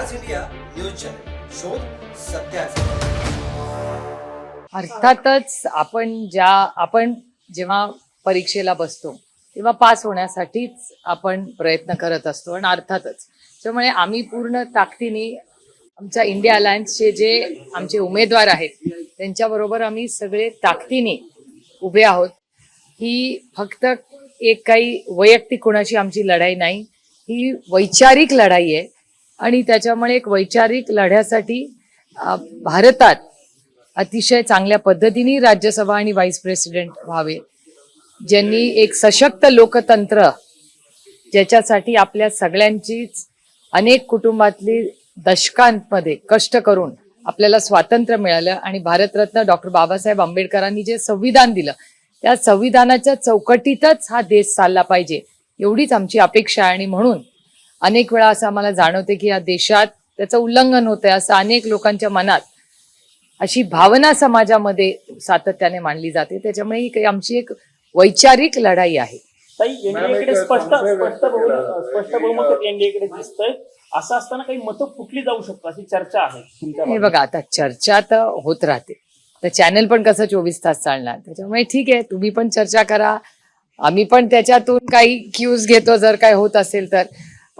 आज India news channel. शोध सत्याचा अर्थातच आपण ज्या आपण जेव्हा परीक्षेला बसतो तेव्हा पास होण्यासाठीच आपण प्रयत्न करत असतो आणि अर्थातच. त्यामुळे आम्ही पूर्ण ताकदीने आमच्या इंडिया अलायन्सचे जे आमचे उमेदवार आहेत त्यांच्याबरोबर आम्ही सगळे ताकदीने उभे आहोत. ही फक्त एक काही वैयक्तिक कोणाची आमची लढाई नाही ही वैचारिक लढाई आहे. आणि त्याच्यामुळे एक वैचारिक लढ्यासाठी भारतात अतिशय चांगल्या पद्धतीने राज्यसभा आणि व्हाईस प्रेसिडेंट व्हावे ज्यांनी एक सशक्त लोकतंत्र ज्याच्यासाठी आपल्या सगळ्यांचीच अनेक कुटुंबातली दशकांमध्ये कष्ट करून आपल्याला स्वातंत्र्य मिळालं आणि भारतरत्न डॉक्टर बाबासाहेब आंबेडकरांनी जे संविधान दिलं त्या संविधानाच्या चौकटीतच हा देश चालला पाहिजे एवढीच आमची अपेक्षा आहे. आणि म्हणून अनेक वेळा असं आम्हाला जाणवते की या देशात त्याचं उल्लंघन होतंय असं अनेक लोकांच्या मनात अशी भावना समाजामध्ये सातत्याने मांडली जाते. त्याच्यामुळे ही काही आमची एक वैचारिक लढाई आहे. ताई एनडीएकडे स्पष्ट स्पष्ट बहु- स्पष्ट बहुमत एनडीएकडे दिसतंय. असं असताना काही मतं फुटली जाऊ शकतात अशी चर्चा आहे हे. बघा आता चर्चा तर होत राहते. तर चॅनल पण कसं चोवीस तास चालणार? त्याच्यामुळे ठीक आहे तुम्ही पण चर्चा करा. आम्ही पण त्याच्यातून काही क्यूज घेतो जर काय होत असेल तर.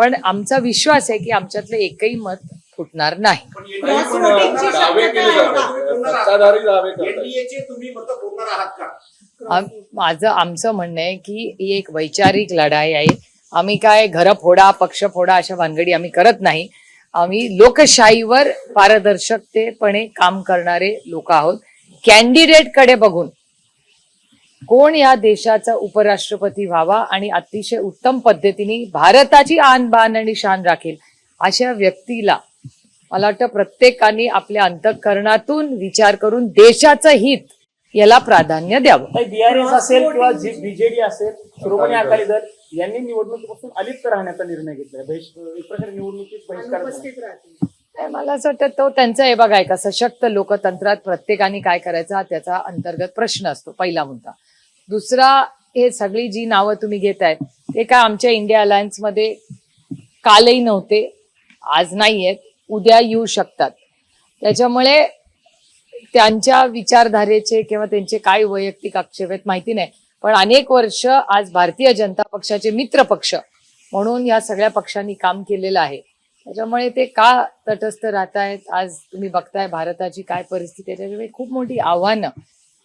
पण आमचा विश्वास आहे की आमच्यातलं एकही मत फुटणार नाही. क्रॉस वोटिंगची दावे शक्यता केले आहे जातात का? सत्ताधारी दावे करतात. एनडीएचे तुम्ही मतं फोडणार आहात का? आम- माझं आमचं म्हणणं आहे की ही एक वैचारिक लढाई आहे. आम्ही काय घर फोडा पक्ष फोडा अशा भानगडी आम्ही करत नाही. आम्ही लोकशाहीवर पारदर्शकतेपणे काम करणारे लोक आहोत. कॅन्डिडेटकडे बघून कोण या देशाचा उपराष्ट्रपती व्हावा आणि अतिशय उत्तम पद्धतीने भारताची आन बान आणि शान राखेल अशा व्यक्तीला मला वाटतं प्रत्येकाने आपल्या अंतःकरणातून विचार करून देशाचं हित याला प्राधान्य द्यावं. बीआरएस असेल किंवा बीजेडी असेल श्रोमणी अकाली दल यांनी निवडणुकीपासून अलिप्त राहण्याचा निर्णय घेतलाय बहिष्- एक प्रकारे निवडणुकीत बहिष्कार अनुपस्थित राहतील. नाही, मला असं वाटतं तो त्यांचा हे बघाय का सशक्त लोकतंत्रात प्रत्येकाने काय करायचा त्याचा अंतर्गत प्रश्न असतो पहिला मुद्दा. दुसरा हे सगळी जी नावं तुम्ही घेतायत ते काय आमच्या इंडिया अलायन्समध्ये कालही नव्हते आज नाही आहेत उद्या येऊ शकतात. त्याच्यामुळे त्यांच्या विचारधारेचे किंवा त्यांचे काय वैयक्तिक आक्षेप आहेत माहिती नाही पण अनेक वर्ष आज भारतीय जनता पक्षाचे मित्र पक्ष म्हणून या सगळ्या पक्षांनी काम केलेलं आहे. त्याच्यामुळे ते का तटस्थ राहत आहेत आज तुम्ही बघताय भारताची काय परिस्थिती आहे त्याच्यामुळे खूप मोठी आव्हानं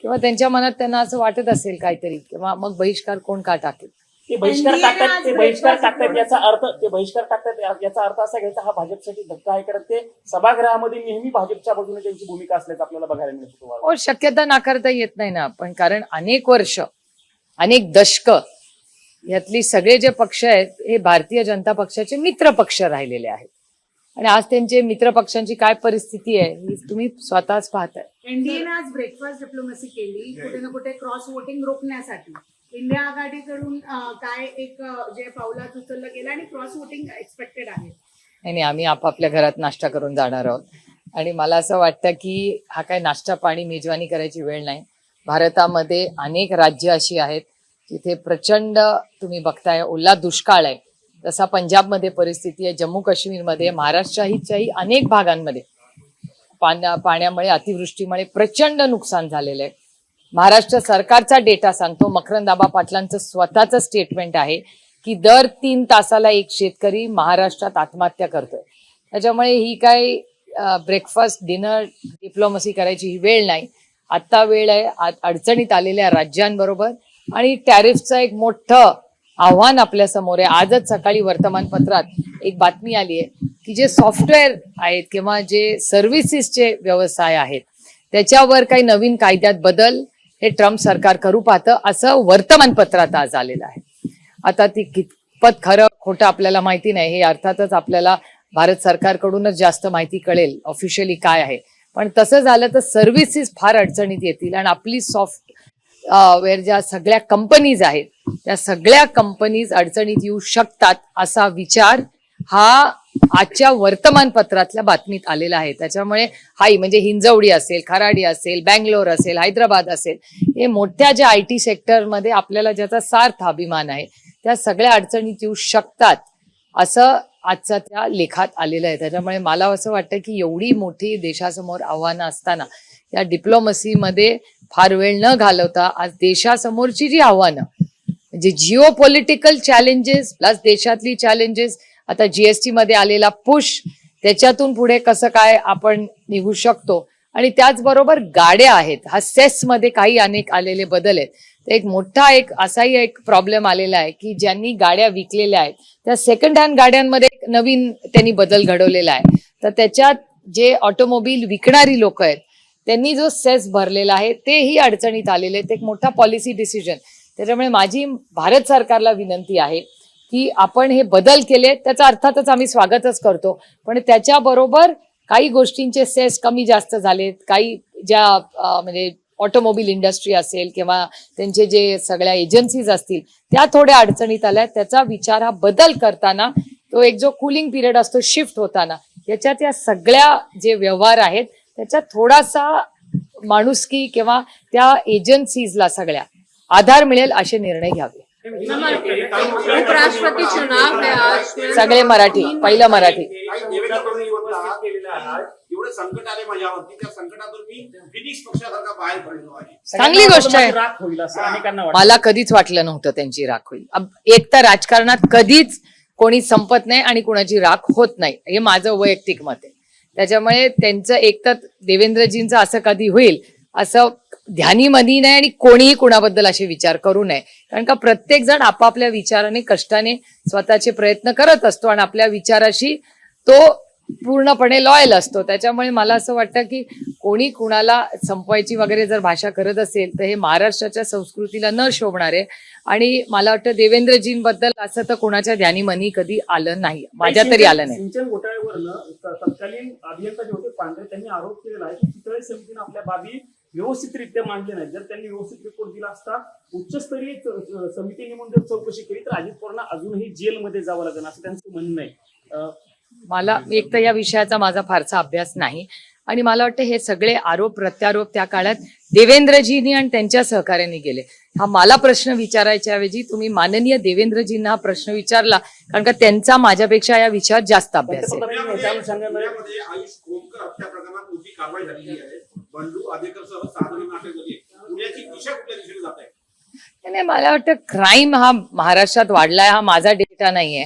किंवा त्यांच्या मनात त्यांना असं वाटत असेल काहीतरी किंवा मग बहिष्कार कोण का टाकेल? ते बहिष्कार NDA टाकतात ते बहिष्कार टाकतात याचा अर्थ ते बहिष्कार टाकतात याचा अर्थ असा घ्यायचा हा भाजपसाठी धक्का आहे. कारण ते सभागृहामध्ये नेहमी भाजपच्या बाजूने त्यांची भूमिका असल्याचं आपल्याला बघायला मिळतं हो शक्यता नाकारता येत नाही ना पण कारण अनेक वर्ष अनेक दशक यातली सगळे जे पक्ष आहेत हे भारतीय जनता पक्षाचे मित्र पक्ष राहिलेले आहेत. आणि आज त्यांचे मित्र पक्षांची काय परिस्थिती आहे ही तुम्ही स्वतःच पाहताय. एनडीएने आज ब्रेकफास्ट डिप्लोमसी केली कुठे ना कुठे क्रॉस वोटिंग रोखण्यासाठी. इंडिया आघाडीकडून अं, काय एक अं, जे पावलात उचललं गेलं आणि क्रॉस वोटिंग एक्सपेक्टेड आहे. नाही नाही, आम्ही आपापल्या घरात नाश्ता करून जाणार आहोत. आणि मला असं वाटतं की हा काय नाश्ता पाणी मेजवानी करायची वेळ नाही. भारतामध्ये अनेक राज्य अशी आहेत जिथे प्रचंड तुम्ही बघताय ओला दुष्काळ आहे. तसा पंजाबमध्ये परिस्थिती आहे जम्मू काश्मीरमध्ये महाराष्ट्राच्याही अनेक भागांमध्ये पाण्या पाण्यामुळे अतिवृष्टीमुळे प्रचंड नुकसान झालेलं आहे. महाराष्ट्र सरकारचा डेटा सांगतो मकरंदाबा पाटलांचं स्वतःचं स्टेटमेंट आहे की दर तीन तासाला एक शेतकरी महाराष्ट्रात आत्महत्या करतोय. त्याच्यामुळे ही काय ब्रेकफास्ट डिनर डिप्लोमसी करायची ही वेळ नाही. आत्ता वेळ आहे अडचणीत आलेल्या राज्यांबरोबर आणि टॅरिफचं एक मोठं आव्हान आपल्यासमोर आहे. आजच सकाळी वर्तमानपत्रात एक बातमी आली आहे की जे सॉफ्टवेअर आहेत किंवा जे सर्व्हिसेसचे व्यवसाय आहेत त्याच्यावर काही नवीन कायद्यात बदल हे ट्रम्प सरकार करू पाहतं असं वर्तमानपत्रात आज आलेलं आहे. आता ती कितपत खरं खोटं आपल्याला माहिती नाही. हे अर्थातच आपल्याला भारत सरकारकडूनच जास्त माहिती कळेल ऑफिशियली काय आहे. पण तसं झालं तर सर्व्हिसेस फार अडचणीत येतील आणि आपली सॉफ्ट वेअर ज्या सगळ्या कंपनीज आहेत त्या सगळ्या कंपनीज अडचणीत येऊ शकतात असा विचार हा आजच्या वर्तमानपत्रातल्या बातमीत आलेला आहे. त्याच्यामुळे हाई म्हणजे हिंजवडी असेल खराडी असेल बँगलोर असेल हैदराबाद असेल हे मोठ्या ज्या आय टी सेक्टरमध्ये आपल्याला ज्याचा सार्थ अभिमान आहे त्या सगळ्या अडचणीत येऊ शकतात असं आजचा त्या लेखात आलेलं आहे. त्याच्यामुळे मला असं वाटतं की एवढी मोठी देशासमोर आव्हानं असताना या डिप्लोमसीमध्ये फार वेळ न घालवता आज देशासमोरची जी आव्हानं म्हणजे जिओ पॉलिटिकल चॅलेंजेस प्लस देशातली चॅलेंजेस आता जीएसटी मध्ये आलेला पुश त्याच्यातून पुढे कसं काय आपण निघू शकतो? आणि त्याचबरोबर गाड्या आहेत हा सेस मध्ये काही अनेक आलेले बदल आहेत. तर एक मोठा एक असाही एक प्रॉब्लेम आलेला आहे की ज्यांनी गाड्या विकलेल्या आहेत त्या सेकंड हँड गाड्यांमध्ये एक नवीन त्यांनी बदल घडवलेला आहे. तर त्याच्यात जे ऑटोमोबाईल विकणारी लोक आहेत त्यांनी जो सेस भरलेला आहे तेही अडचणीत आलेले आहेत. एक मोठा पॉलिसी डिसिजन त्याच्यामुळे माझी भारत सरकारला विनंती आहे की आपण हे बदल केले त्याचा अर्थातच आम्ही स्वागतच करतो. पण त्याच्याबरोबर काही गोष्टींचे सेस कमी जास्त झालेत काही ज्या म्हणजे ऑटोमोबाईल इंडस्ट्री असेल किंवा त्यांचे जे सगळ्या एजन्सीज असतील त्या थोड्या अडचणीत आल्या. त्याचा विचार हा बदल करताना तो एक जो कुलिंग पिरियड असतो शिफ्ट होताना याच्यात या सगळ्या जे व्यवहार आहेत त्याच्यात थोडासा माणुसकी किंवा त्या एजन्सीजला सगळ्या आधार मिळेल असे निर्णय घ्यावे. उपराष्ट्रपति चुनाव है आज? सगळे मराठी पहिलं मराठी. देवेंद्र फडणवीस उपस्थित केलेलं आहे. एवढे संकट आले माझ्यावरती त्या संकटातून मी फिनिक्स पक्षासारखा बाहेर पडलो आहे. चांगली गोष्ट आहे. माझी राख होईल असं अनेकांना वाटतं. मला कधीच वाटलं नव्हतं त्यांची राख होईल. अब- एक तर राजकारणात कधीच कोणी संपत नाही आणि कोणाची राख होत नाही. हे माझं वैयक्तिक मत आहे. त्याच्यामुळे त्यांचं एक तर देवेंद्रजींचं असं कधी होईल असं ध्यानी मनी नाही आणि कोणीही कुणाबद्दल असे विचार करू नये. कारण का प्रत्येक जण आपापल्या विचाराने कष्टाने स्वतःचे प्रयत्न करत असतो आणि आपल्या विचाराशी तो पूर्णपणे लॉयल असतो. त्याच्यामुळे मला असं वाटतं की कोणी कुणाला संपवायची वगैरे जर भाषा करत असेल तर हे महाराष्ट्राच्या संस्कृतीला न शोभणारे आणि मला वाटतं देवेंद्रजींबद्दल असं तर कोणाच्या ध्यानी मनी कधी आलं नाही. माझ्या तरी आलं नाही. सिंचन घोटाळ्यावरनं त- तत्कालीन अभियंता जे होते पांढरे त्यांनी आरोप केलेला आहे की चितळे समितीने आपल्या बाबी व्यवस्थितरित्या मांडल्या नाहीत. जर त्यांनी व्यवस्थित रिपोर्ट दिला असता उच्चस्तरीय समिती नेमून जर चौकशी केली तर अजित पवारांना अजूनही जेलमध्ये जावं लागेल असं त्यांचं म्हणणं आहे. मला एक तर या विषयाचा माझा फारसा अभ्यास नाही. आणि मला वाटतं हे सगळे आरोप प्रत्यारोप त्या काळात देवेंद्रजींनी आणि त्यांच्या सहकार्यांनी केले. हा मला प्रश्न विचारायच्या ऐवजी तुम्ही माननीय देवेंद्रजींना हा प्रश्न विचारला कारण का त्यांचा माझ्यापेक्षा या विषयात जास्त अभ्यास आहे. बंडू आदेकरसह सहा जणांना झाली पुण्याची दिशा कुठल्या दिशेने जात आहे नाही मला वाटतं क्राईम हा महाराष्ट्रात वाढलाय हा माझा डेटा नाहीये.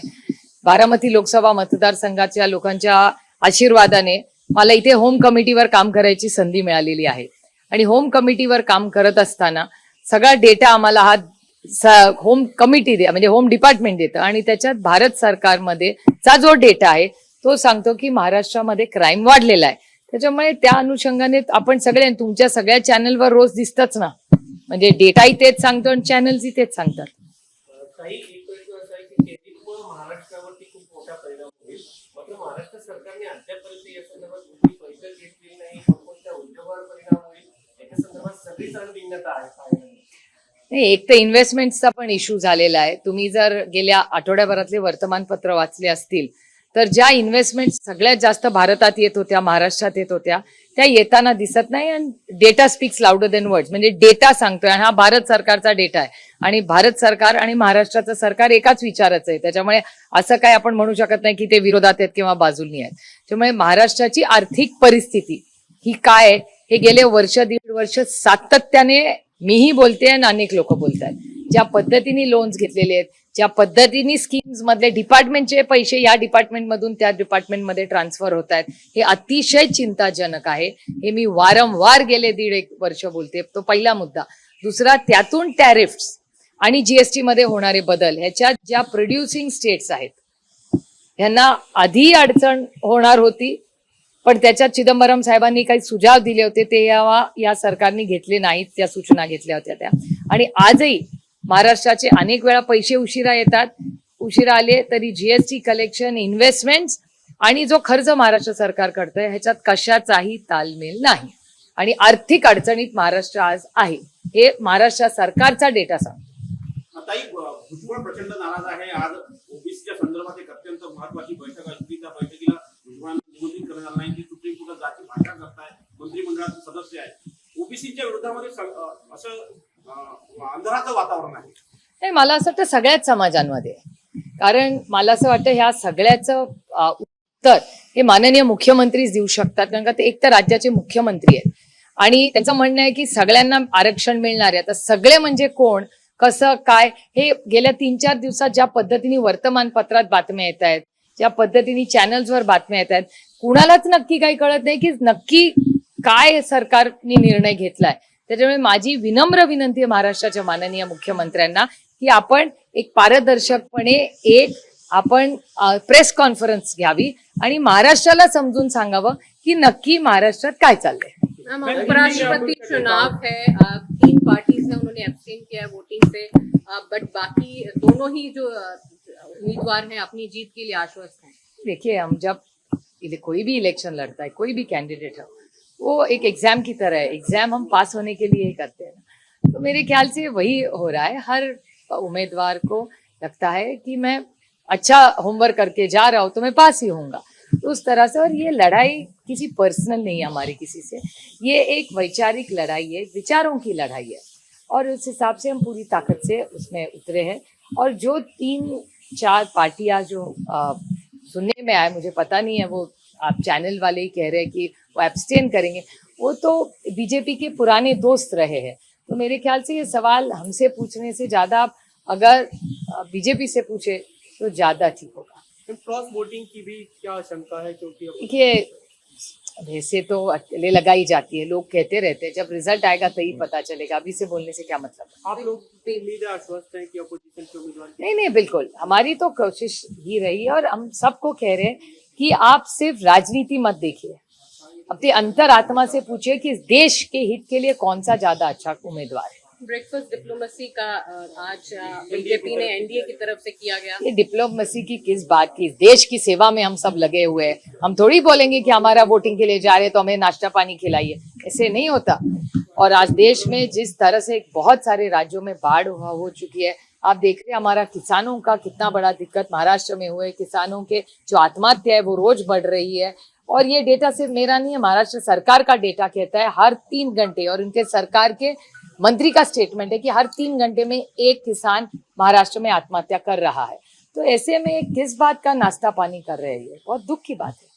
बारामती लोकसभा मतदारसंघाच्या लोकांच्या आशीर्वादाने मला इथे होम कमिटीवर काम करायची संधी मिळालेली आहे. आणि होम कमिटीवर काम करत असताना सगळा डेटा आम्हाला हा होम कमिटी दे म्हणजे होम डिपार्टमेंट देतं. आणि त्याच्यात भारत सरकारमध्ये चा जो डेटा आहे तो सांगतो की महाराष्ट्रामध्ये क्राईम वाढलेला आहे. त्याच्यामुळे त्या अनुषंगाने आपण सगळे तुमच्या सगळ्या चॅनलवर रोज दिसतच ना. म्हणजे डेटाही तेच सांगतो आणि चॅनल्सही तेच सांगतात. नाही एक तर इन्व्हेस्टमेंटचा पण इश्यू झालेला आहे. तुम्ही जर गेल्या आठवड्याभरातले वर्तमानपत्र वाचले असतील तर ज्या इन्व्हेस्टमेंट सगळ्यात जास्त भारतात येत होत्या महाराष्ट्रात येत होत्या त्या येताना दिसत नाही आणि data speaks louder than words म्हणजे डेटा सांगतोय आणि हा भारत सरकारचा डेटा आहे. आणि भारत सरकार आणि महाराष्ट्राचं सरकार एकाच विचाराचं आहे. त्याच्यामुळे असं काय आपण म्हणू शकत नाही की ते विरोधात आहेत किंवा बाजूनी आहेत. त्यामुळे महाराष्ट्राची आर्थिक परिस्थिती ही काय आहे? हे गेले वर्ष दीड वर्ष सातत्याने मीही बोलते आणि अनेक लोक बोलत आहेत ज्या पद्धतीने लोन्स घेतलेले आहेत ज्या पद्धतीने स्कीम्स मधले डिपार्टमेंटचे पैसे या डिपार्टमेंट मधून त्या डिपार्टमेंटमध्ये ट्रान्सफर होत आहेत हे अतिशय चिंताजनक आहे. हे मी वारंवार गेले दीड एक वर्ष बोलते तो पहिला मुद्दा. दुसरा त्यातून टॅरिफ्स आणि जीएसटी मध्ये होणारे बदल ह्याच्यात ज्या प्रोड्युसिंग स्टेट्स आहेत ह्यांना आधी अडचण होणार होती पण त्याच्यात चिदंबरम साहेबांनी काही सुझाव दिले होते ते या या सरकारने घेतले नाहीत त्या सूचना घेतल्या होत्या त्या. आणि आजही महाराष्ट्राचे अनेक वेळा पैसे उशिरा येतात. उशिरा आले तरी जीएसटी कलेक्शन इन्व्हेस्टमेंट आणि जो खर्च महाराष्ट्र सरकार करतंय ह्याच्यात कशाचाही तालमेल नाही. आणि आर्थिक अडचणीत महाराष्ट्र आज आहे. हे महाराष्ट्र सरकारचा डेटा सांगतो. भुजबळ प्रचंड नाराज आहे. आज ओबीसीच्या संदर्भात एक अत्यंत महत्वाची बैठक असली त्या बैठकीला भुजबळांना निमंत्रित करण्यात आलं नाही. की सुप्रीम कोर्टात जाती भाषा करताय. मंत्रिमंडळाचे सदस्य आहेत. ओबीसीच्या विरोधामध्ये असं अंधाराचं वातावरण आहे. नाही मला असं वाटतं सगळ्याच समाजांमध्ये कारण मला असं वाटतं ह्या सगळ्याचं उत्तर हे माननीय मुख्यमंत्रीच देऊ शकतात कारण का ते एक तर राज्याचे मुख्यमंत्री आहेत. आणि त्यांचं म्हणणं आहे की सगळ्यांना आरक्षण मिळणार आहे. आता सगळे म्हणजे कोण कसं काय हे गेल्या तीन चार दिवसात ज्या पद्धतीने वर्तमानपत्रात बातम्या येत आहेत ज्या पद्धतीने चॅनल्सवर बातम्या येत आहेत कुणालाच नक्की काही कळत नाही की नक्की काय सरकारने निर्णय घेतलाय. त्याच्यामुळे माझी विनम्र विनंती आहे महाराष्ट्राच्या माननीय मुख्यमंत्र्यांना की आपण एक पारदर्शकपणे एक आपण प्रेस कॉन्फरन्स घ्यावी आणि महाराष्ट्राला समजून सांगावं की नक्की महाराष्ट्रात काय चाललंय. उपराष्ट्रपति चुनाव है तीन पार्टीज है उन्होंने एब्सटेन किया है वोटिंग से बट बाकी दोनों ही जो उम्मीदवार हैं अपनी जीत के लिए आश्वस्त हैं। देखिए हम जब कोई भी इलेक्शन लड़ता है कोई भी कैंडिडेट हो वो एक एग्ज़ाम की तरह है। एग्ज़ाम हम पास होने के लिए ही करते हैं। तो मेरे ख्याल से वही हो रहा है। हर उम्मीदवार को लगता है कि मैं अच्छा होमवर्क करके जा रहा हूँ तो मैं पास ही होऊँगा। तो उस तरह से और ये लड़ाई किसी पर्सनल नहीं है हमारी किसी से। ये एक वैचारिक लड़ाई है विचारों की लड़ाई है। और उस हिसाब से हम पूरी ताकत से उसमें उतरे हैं। और जो तीन चार पार्टियाँ जो अ, सुनने में आए मुझे पता नहीं है वो आप चैनल वाले ही कह रहे हैं कि वो एब्सटेन करेंगे। वो तो बीजेपी के पुराने दोस्त रहे हैं। तो मेरे ख्याल से ये सवाल हमसे पूछने से ज़्यादा आप अगर बीजेपी से पूछे तो ज़्यादा ठीक होगा। क्रॉस वोटिंग की भी क्या शंका है? क्योंकि देखिए वैसे तो अकेले लगाई जाती है। लोग कहते रहते हैं जब रिज़ल्ट आएगा तभी पता चलेगा। अभी से बोलने से क्या मतलब है? आप लोग उम्मीद आश्वस्त है कि अपोजिशन के उम्मीदवार नहीं नहीं बिल्कुल। हमारी तो कोशिश ही रही है और हम सबको कह रहे हैं कि आप सिर्फ़ राजनीति मत देखिए। अपने अंतर आत्मा से पूछिए कि इस देश के हित के लिए कौन सा ज़्यादा अच्छा उम्मीदवार है। ब्रेकफास्ट डिप्लोमेसी का आज बीजेपी ने एनडीए की तरफ़ से किया गया। ये डिप्लोमेसी की किस बात की? देश की सेवा में हम सब लगे हुए हैं। हम थोड़ी बोलेंगे कि हमारा वोटिंग के लिए जा रहे हैं तो हमें नाश्ता पानी खिलाइए। ऐसे नहीं होता। और आज देश में जिस तरह से बहुत सारे राज्यों में बाढ़ हुआ हो चुकी है आप देख रहे हैं हमारा किसानों का कितना बड़ा दिक्कत महाराष्ट्र में हुए किसानों के जो आत्महत्या है, वो रोज बढ़ रही है। और ये डेटा सिर्फ़ मेरा नहीं है, महाराष्ट्र सरकार का डेटा कहता है हर तीन घंटे और उनके सरकार के मंत्री का स्टेटमेंट है कि हर तीन घंटे में एक किसान महाराष्ट्र में आत्महत्या कर रहा है। तो ऐसे में किस बात का नाश्ता पानी कर रहे हैं ये? बहुत दुख की बात है।